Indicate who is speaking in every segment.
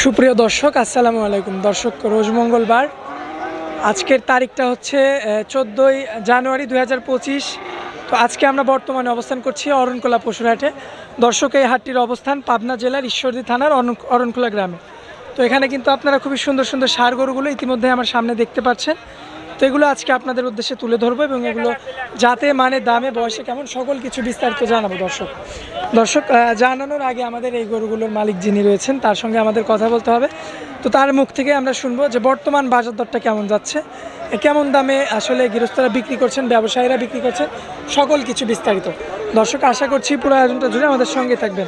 Speaker 1: সুপ্রিয় দর্শক, আসসালামু আলাইকুম। দর্শক, রোজ মঙ্গলবার। আজকের তারিখটা হচ্ছে চোদ্দোই জানুয়ারি দু হাজার পঁচিশ। তো আজকে আমরা বর্তমানে অবস্থান করছি অরণকোলা পশুরহাটে। দর্শক, এই হাটটির অবস্থান পাবনা জেলার ঈশ্বরদী থানার অরণ- অরণকোলা গ্রামে। তো এখানে কিন্তু আপনারা খুবই সুন্দর সুন্দর সার গরুগুলো ইতিমধ্যে আমার সামনে দেখতে পাচ্ছেন। তো এগুলো আজকে আপনাদের উদ্দেশ্যে তুলে ধরবো এবং এগুলো যাতে মানে দামে বয়সে কেমন সকল কিছু বিস্তারিত জানাব দর্শক। দর্শক জানানোর আগে আমাদের এই গরুগুলোর মালিক যিনি রয়েছেন তার সঙ্গে আমাদের কথা বলতে হবে। তো তার মুখ থেকে আমরা শুনব যে বর্তমান বাজার দরটা কেমন যাচ্ছে কেমন দামে আসলে গৃহস্থরা বিক্রি করছেন ব্যবসায়ীরা বিক্রি করছেন সকল কিছু বিস্তারিত। দর্শক আশা করছি পুরো আয়োজনটা জুড়ে আমাদের সঙ্গে থাকবেন।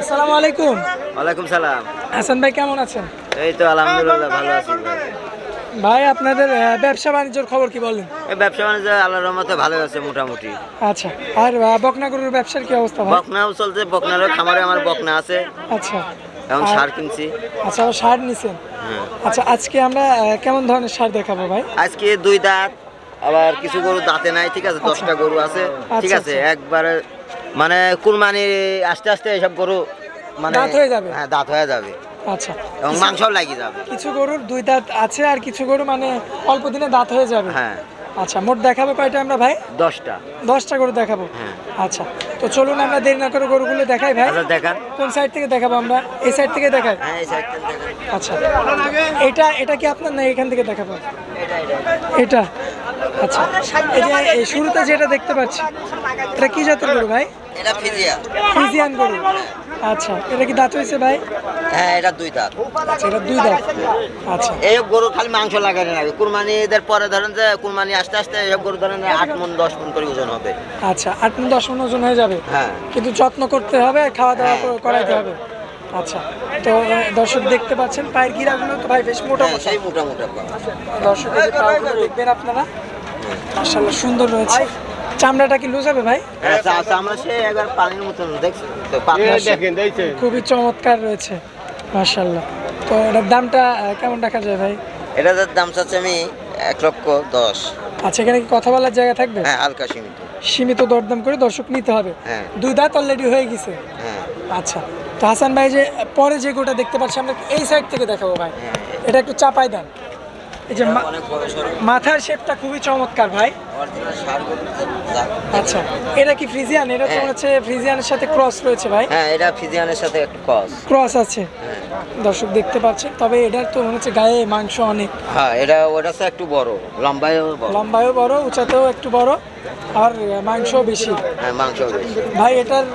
Speaker 1: আসসালামু আলাইকুম।
Speaker 2: ওয়ালাইকুম সালাম।
Speaker 1: হাসান ভাই কেমন আছেন?
Speaker 2: এই তো আলহামদুলিল্লাহ ভালো আছি। ভাই।
Speaker 1: আপনাদের ব্যবসা বাণিজ্যর খবর কি বলেন?
Speaker 2: ব্যবসা বাণিজ্য আল্লাহর রহমতে ভালো আছে মোটামুটি।
Speaker 1: আচ্ছা আর বকনা গরুর ব্যবসার কি অবস্থা ভাই?
Speaker 2: বকনাও চলছে বকনারও খামারে আমার বকনা আছে।
Speaker 1: আচ্ছা।
Speaker 2: এখন সার কিনছি।
Speaker 1: আচ্ছা সার নিছেন?
Speaker 2: হ্যাঁ।
Speaker 1: আচ্ছা আজকে আমরা কেমন ধরনের সার দেখাবো ভাই?
Speaker 2: আজকে দুই দাঁত আবার কিছু গরু দাঁতে নাই ঠিক আছে দশটা গরু আছে ঠিক
Speaker 1: আচ্ছা,
Speaker 2: আছে একবারে মানে কুরবানি আস্তে আস্তে এসব গরু মানে
Speaker 1: দাঁত হয়ে যাবে?
Speaker 2: হ্যাঁ দাঁত হয়ে যাবে।
Speaker 1: আচ্ছা।
Speaker 2: এবং মাংসও লাগি যাবে।
Speaker 1: কিছু গরুর দুই দাঁত আছে আর কিছু গরু মানে অল্প দিনে দাঁত হয়ে যাবে।
Speaker 2: হ্যাঁ।
Speaker 1: আচ্ছা মোট দেখাবো কয়টা আমরা ভাই?
Speaker 2: দশটা।
Speaker 1: দশটা গরু দেখাবো।
Speaker 2: হ্যাঁ।
Speaker 1: আচ্ছা তো চলুন আমরা দেরি না করে গরুগুলো দেখাই ভাই।
Speaker 2: আচ্ছা দেখান।
Speaker 1: কোন সাইড থেকে দেখাবো আমরা? এই সাইড থেকে দেখাই।
Speaker 2: হ্যাঁ
Speaker 1: আচ্ছা এটা এটা কি আপনার না এখান থেকে দেখাবো?
Speaker 2: এটা।
Speaker 1: আচ্ছা এই যে এই শুরুতে যেটা দেখতে পাচ্ছি এটা কি জাতের গরু ভাই?
Speaker 2: এটা ফিজিয়া।
Speaker 1: ফ্রিজিয়ান গরু। আচ্ছা এটা কি দাঁত হয়েছে ভাই?
Speaker 2: হ্যাঁ এটা দুই দাঁত।
Speaker 1: আচ্ছা এটা দুই দাঁত। আচ্ছা।
Speaker 2: এই গরু খালি মাংস লাগানো লাগে কুরবানি এদের পরে ধরেন যে কুরবানি আস্তে আস্তে এইসব গরু ধরেন আট মন দশ মন করে ওজন হবে।
Speaker 1: আচ্ছা আট মিনিট দশ মিনিট ওজন হয়ে যাবে?
Speaker 2: হ্যাঁ।
Speaker 1: কিন্তু যত্ন করতে হবে খাওয়া দাওয়া
Speaker 2: হ্যাঁ,
Speaker 1: করাইতে হবে। আচ্ছা তো দর্শক দেখতে পাচ্ছেন পায়ের গিরাগুলো তো ভাই বেশ মোটা
Speaker 2: হ্যাঁ,
Speaker 1: মোটা।
Speaker 2: সেই মোটা মোটা।
Speaker 1: দর্শক এই দেখবেন আপনারা? মাশাআল্লাহ সুন্দর রয়েছে। চামড়াটা কি লুজ হবে ভাই?
Speaker 2: হ্যাঁ, পানির মতন
Speaker 1: খুবই চমৎকার রয়েছে মাশাআল্লাহ। তো এটার দামটা কেমন রাখা যায় ভাই?
Speaker 2: এটার যার দাম চাচ্ছে আমি এক লক্ষ দশ।
Speaker 1: আচ্ছা এখানে কি কথা বলার জায়গা থাকবে?
Speaker 2: হ্যাঁ হালকা সীমিত।
Speaker 1: সীমিত দরদাম করে দর্শক নিতে হবে।
Speaker 2: হ্যাঁ।
Speaker 1: দুই দাঁত অলরেডি হয়ে গেছে।
Speaker 2: হ্যাঁ।
Speaker 1: আচ্ছা তো হাসান ভাই যে পরে যে গোটা দেখতে পাচ্ছি আমরা এই সাইড থেকে দেখাবো ভাই। এটা একটু চাপাই দেন। এই যে মাথার শেপটা খুবই চমৎকার ভাই। আচ্ছা এটা কি ফ্রিজিয়ান? এটা তো
Speaker 2: হ্যাঁ।
Speaker 1: হচ্ছে ফ্রিজিয়ানের সাথে ক্রস রয়েছে ভাই।
Speaker 2: হ্যাঁ এটা ফিজিয়ানের সাথে একটু কস
Speaker 1: ক্রস আছে।
Speaker 2: হ্যাঁ।
Speaker 1: দর্শক দেখতে পাচ্ছেন তবে এটার তো মনে হচ্ছে গায়ে মাংস অনেক।
Speaker 2: হ্যাঁ এটা ওটা হচ্ছে একটু বড় লম্বায়ও বড়।
Speaker 1: লম্বায়ও বড় উঁচাতেও একটু বড় আর মাংসও বেশি।
Speaker 2: হ্যাঁ মাংস বেশি।
Speaker 1: ভাই এটার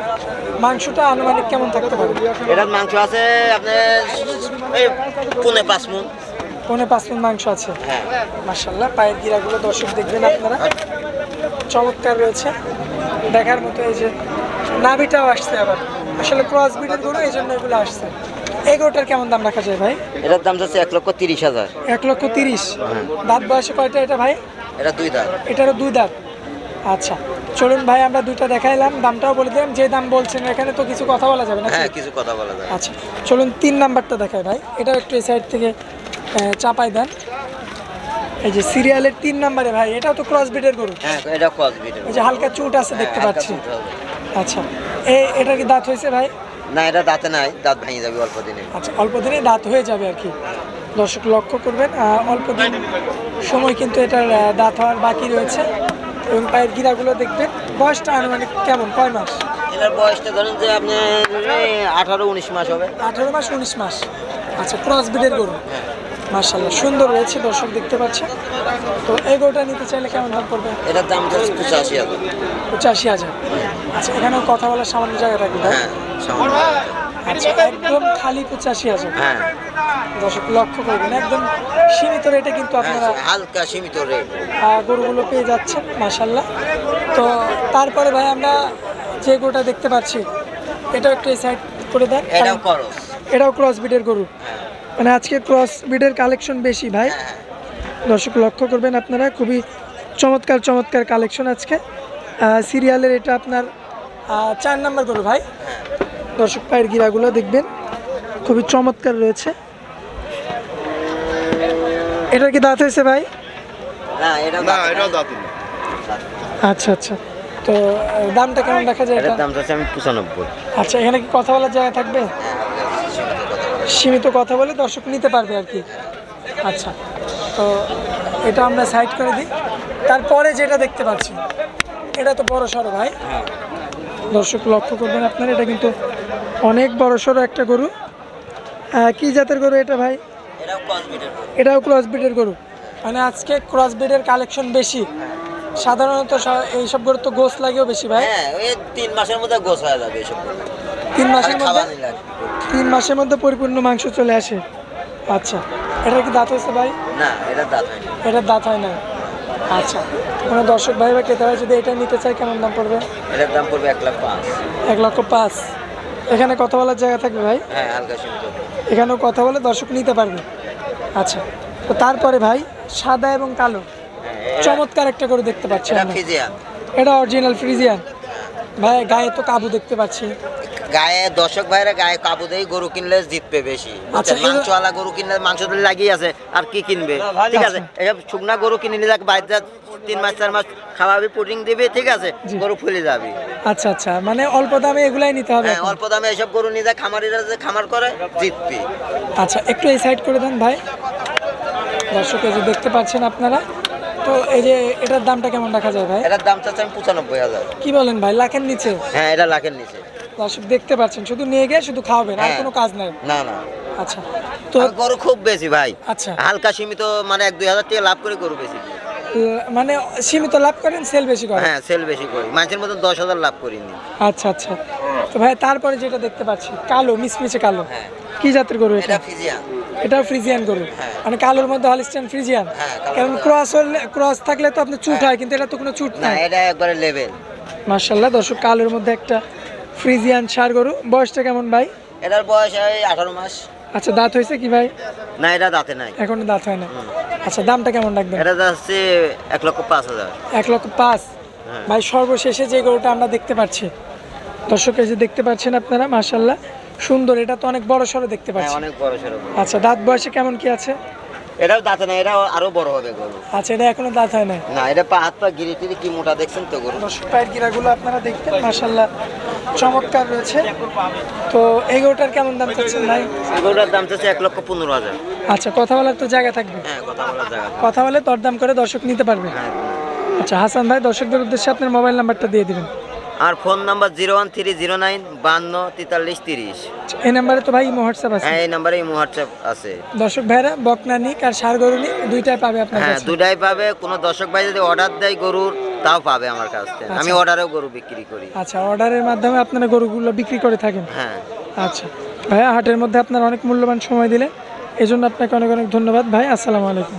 Speaker 1: মাংসটা আনুমানিক কেমন থাকতে পারে?
Speaker 2: এটার মাংস আছে আপনার এই পুনে পাঁচ মন
Speaker 1: পৌনে পাঁচ মিনিট মাংস আছে।
Speaker 2: হ্যাঁ
Speaker 1: মার্শাল্লাহ পায়ের গিরাগুলো দর্শক দেখবেন আপনারা। চমৎকার রয়েছে। দেখার মতো এই যে নাভিটাও আসছে আবার। আসলে ক্রস বিটের গরু এই জন্য এগুলো আসছে। এই গরুটার কেমন দাম রাখা যায় ভাই?
Speaker 2: এটার দাম যাচ্ছে এক লক্ষ তিরিশ হাজার।
Speaker 1: এক লক্ষ তিরিশ। দাঁত বয়সে কয়টা এটা ভাই?
Speaker 2: এটা দুই দাঁত।
Speaker 1: এটারও দুই দাঁত। আচ্ছা চলুন ভাই আমরা দুইটা দেখাইলাম। দামটাও বলে দিলাম। যে দাম বলছেন এখানে তো কিছু কথা বলা যাবে না
Speaker 2: হ্যাঁ কিছু কথা বলা যায়
Speaker 1: আচ্ছা চলুন তিন নাম্বারটা দেখাই ভাই। এটাও একটু এই সাইড থেকে চাপাই দেন। এই যে সিরিয়ালের তিন নাম্বারে ভাই এটাও তো ক্রস বিটের গরু।
Speaker 2: হ্যাঁ এটা
Speaker 1: এই যে হালকা চুট আছে দেখতে
Speaker 2: হ্যাঁ,
Speaker 1: পাচ্ছি। আচ্ছা এই এটা কি দাঁত হয়েছে ভাই?
Speaker 2: না এটা দাঁতে নাই দাঁত ভেঙে যাবে অল্প দিনে।
Speaker 1: আচ্ছা অল্প দিনে দাঁত হয়ে যাবে আর কি। দর্শক লক্ষ্য করবেন অল্প দিন সময় কিন্তু এটার দাঁত হওয়ার বাকি রয়েছে এবং পায়ের গিরাগুলো দেখবেন। বয়সটা আনুমানিক কেমন? কয় মাস?
Speaker 2: এটার বয়সটা ধরেন যে আপনি আঠারো উনিশ মাস হবে।
Speaker 1: আঠারো মাস উনিশ মাস। আচ্ছা ক্রস বিডের গরু। মার্শাল্লাহ সুন্দর রয়েছে দর্শক দেখতে পাচ্ছে তো এই গরুটা নিতে চাইলে কেমন দাম পড়বে?
Speaker 2: এটার দাম পঁচাশি হাজার।
Speaker 1: পঁচাশি হাজার। আচ্ছা এখানেও কথা বলার সামান্য জায়গা থাকবে
Speaker 2: হ্যাঁ
Speaker 1: আচ্ছা একদম খালি পঁচাশি হাজার।
Speaker 2: হ্যাঁ।
Speaker 1: দর্শক লক্ষ্য করবেন একদম সীমিত রেটে কিন্তু
Speaker 2: হ্যাঁ,
Speaker 1: আপনারা
Speaker 2: হালকা সীমিত রেট।
Speaker 1: গরুগুলো পেয়ে যাচ্ছেন মাসাল্লাহ তো তারপরে ভাই আমরা যে গরুটা দেখতে পাচ্ছি এটাও একটু সাইড করে দেন।
Speaker 2: এটাও করস
Speaker 1: এটাও ক্রস বিডের গরু।
Speaker 2: হ্যাঁ।
Speaker 1: মানে আজকে ক্রস বিডের কালেকশন বেশি ভাই। দর্শক লক্ষ্য করবেন আপনারা খুবই চমৎকার চমৎকার কালেকশন আজকে। সিরিয়ালের এটা আপনার চার নাম্বার গরু ভাই। দর্শক পায়ের গিরাগুলো দেখবেন খুবই চমৎকার রয়েছে। এটার কি দাঁত হয়েছে ভাই?
Speaker 2: না এটা
Speaker 3: না এটাও দাঁতি না
Speaker 1: আচ্ছা আচ্ছা। তো দামটা কেমন দেখা যায় এটা?
Speaker 2: এটার দাম যাচ্ছে আমি পঁচানব্বই।
Speaker 1: আচ্ছা এখানে কি কথা বলার জায়গা থাকবে?
Speaker 2: হ্যাঁ, সীমিত কথা বলা
Speaker 1: দর্শক নিতে পারবে আর কি। আচ্ছা তো এটা আমরা সাইড করে দিই। তারপরে যেটা দেখতে পাচ্ছি এটা তো বড় সড়ো ভাই। দর্শক লক্ষ্য করবেন আপনারা এটা কিন্তু অনেক বড় সড়ো একটা গরু। কি জাতের গরু এটা ভাই?
Speaker 2: এটাও
Speaker 1: ক্রস ব্রিডের গরু। মানে আজকে ক্রস ব্রিডের কালেকশন বেশি। সাধারণত এইসব গরু তো গোস লাগেও বেশি ভাই।
Speaker 2: হ্যাঁ তিন মাসের মধ্যে গোস হয়ে যাবে
Speaker 1: তিন মাসের মধ্যে। তিন মাসের মধ্যে পরিপূর্ণ মাংস চলে আসে। আচ্ছা এটা কি দাঁত হয়েছে ভাই?
Speaker 2: না এটা দাঁত হয়নি।
Speaker 1: এটার দাঁত হয় না আচ্ছা কোনো দর্শক ভাই বা ক্রেতা যদি এটা নিতে চায় কেমন দাম পড়বে?
Speaker 2: এটার দাম পড়বে এক লাখ পাঁচ।
Speaker 1: এক লক্ষ পাঁচ। এখানে কথা বলার জায়গা থাকবে ভাই?
Speaker 2: হ্যাঁ হালকা সীমিত।
Speaker 1: এখানেও কথা বলে দর্শক নিতে পারবে। আচ্ছা তো তারপরে ভাই সাদা এবং কালো।
Speaker 2: হ্যাঁ,
Speaker 1: চমৎকার একটা করে দেখতে পাচ্ছি
Speaker 2: এটা
Speaker 1: এটা অরিজিনাল ফ্রিজিয়ান। ভাই গায়ে তো কাবু দেখতে পাচ্ছি।
Speaker 2: গায়ে দর্শক ভাইরা গায়ে কাবু দিয়ে গরু কিনলে জিতবে বেশি।
Speaker 1: আচ্ছা?
Speaker 2: মাংসওয়ালা গরু কিনলে মাংস তো লাগিয়ে আছে আর কি কিনবে? ঠিক আছে। এসব শুকনা গরু কিনে নিলে বাড়িতে তিন মাস চার মাস খাওয়াবি পুডিং দিবে ঠিক আছে? গরু ফুলে যাবে।
Speaker 1: আচ্ছা আচ্ছা মানে অল্প দামে এগুলাই নিতে হবে
Speaker 2: হ্যাঁ অল্প দামে এসব গরু নিয়ে যায় খামারিরা যে খামার করে জিতবে।
Speaker 1: আচ্ছা একটু এই সাইড করে দেন ভাই। দর্শক যে দেখতে পাচ্ছেন আপনারা তো এই যে এটার দামটা কেমন রাখা যায় ভাই?
Speaker 2: এটার দাম চাচ্ছে পঁচানব্বই হাজার।
Speaker 1: কি বলেন ভাই লাখের নিচে?
Speaker 2: হ্যাঁ এটা লাখের নিচে।
Speaker 1: দর্শক দেখতে পাচ্ছেন শুধু নিয়ে গিয়ে শুধু খাওয়াবেন আর
Speaker 2: হ্যাঁ।
Speaker 1: কোনো কাজ নাই।
Speaker 2: না না।
Speaker 1: আচ্ছা তো
Speaker 2: গরু খুব বেশি ভাই।
Speaker 1: আচ্ছা।
Speaker 2: হালকা সীমিত মানে এক দুই হাজার টাকা লাভ করে গরু বেশি।
Speaker 1: মানে সীমিত লাভ করেন সেল বেশি করেন?
Speaker 2: হ্যাঁ সেল বেশি করি। মানুষের মতন দশ হাজার লাভ করিনি।
Speaker 1: আচ্ছা আচ্ছা। তো ভাই তারপরে যেটা দেখতে পাচ্ছি কালো মিসমিসে কালো।
Speaker 2: হ্যাঁ।
Speaker 1: কি জাতের গরু এটা?
Speaker 2: এটা ফিজিয়ান
Speaker 1: এটাও ফ্রিজিয়ান গরু।
Speaker 2: হ্যাঁ।
Speaker 1: মানে কালোর মধ্যে হলিস্টান ফ্রিজিয়ান? কারণ ক্রস হলে ক্রস থাকলে তো আপনি চুট হয়। কিন্তু এটা তো কোনো চুট
Speaker 2: না এটা একবারে লেভেল
Speaker 1: মার্শাল্লাহ দর্শক কালোর মধ্যে একটা ফ্রিজিয়ান সার গরু বয়সটা কেমন ভাই?
Speaker 2: এটার বয়স এই আঠারো মাস।
Speaker 1: আচ্ছা দাঁত হয়েছে কি ভাই?
Speaker 2: না এটা দাঁতে নাই।
Speaker 1: এখন দাঁত হয় না। আচ্ছা দামটা কেমন রাখবেন?
Speaker 2: এটা যাচ্ছে এক লক্ষ পাঁচ হাজার।
Speaker 1: এক লক্ষ পাঁচ।
Speaker 2: হ্যাঁ।
Speaker 1: ভাই সর্বশেষে যে গরুটা আমরা দেখতে পাচ্ছি দর্শক এই যে দেখতে পাচ্ছেন আপনারা মার্শাল্লাহ সুন্দর। এটা তো অনেক বড় সড়ো দেখতে
Speaker 2: হ্যাঁ
Speaker 1: পাচ্ছি।
Speaker 2: অনেক বড় সড়ো
Speaker 1: আচ্ছা দাঁত বয়সে কেমন কি আছে?
Speaker 2: এটাও দাঁতে নাই এটাও আরও বড় হবে গরু।
Speaker 1: আচ্ছা এটা এখনও দাঁত হয় না
Speaker 2: না এটা পা হাত পা গিরি টিরি কি মোটা দেখছেন তো গরু?
Speaker 1: দর্শক পায়ের গিরাগুলো আপনারা দেখবেন মার্শাল্লাহ চমৎকার রয়েছে। তো এই গরুটার কেমন দাম চাচ্ছেন ভাই?
Speaker 2: এই গরুটার দাম চাচ্ছে এক লক্ষ পনেরো হাজার।
Speaker 1: আচ্ছা কথা বলার তো জায়গা থাকবে।
Speaker 2: হ্যাঁ কথা বলার জায়গা
Speaker 1: কথা বলে দরদাম করে দর্শক নিতে পারবে।
Speaker 2: হ্যাঁ।
Speaker 1: আচ্ছা হাসান ভাই দর্শকদের উদ্দেশ্যে আপনার মোবাইল নাম্বারটা দিয়ে দিবেন।
Speaker 2: আর phone number zero one three zero nine বান্ন তেতাল্লিশ তিরিশ।
Speaker 1: এই নাম্বারে তো ভাই হোয়াটসঅ্যাপ আছে?
Speaker 2: হ্যাঁ এই নাম্বারে হোয়াটসঅ্যাপ আছে।
Speaker 1: দর্শক ভাইরা বকনা নিক আর সার গরু নিক দুইটাই পাবে আপনার
Speaker 2: হ্যাঁ দুটাই পাবে। কোনো দর্শক ভাই যদি অর্ডার দেয় গরুর তাও পাবে আমার কাছ থেকে। আমি
Speaker 1: আচ্ছা।
Speaker 2: অর্ডারেও গরু বিক্রি করি।
Speaker 1: আচ্ছা অর্ডারের মাধ্যমে আপনারা গরুগুলো বিক্রি করে থাকেন?
Speaker 2: হ্যাঁ।
Speaker 1: আচ্ছা। ভাইয়া হাটের মধ্যে আপনার অনেক মূল্যবান সময় দিলেন। এই জন্য আপনাকে অনেক অনেক ধন্যবাদ। ভাই আসসালামু আলাইকুম।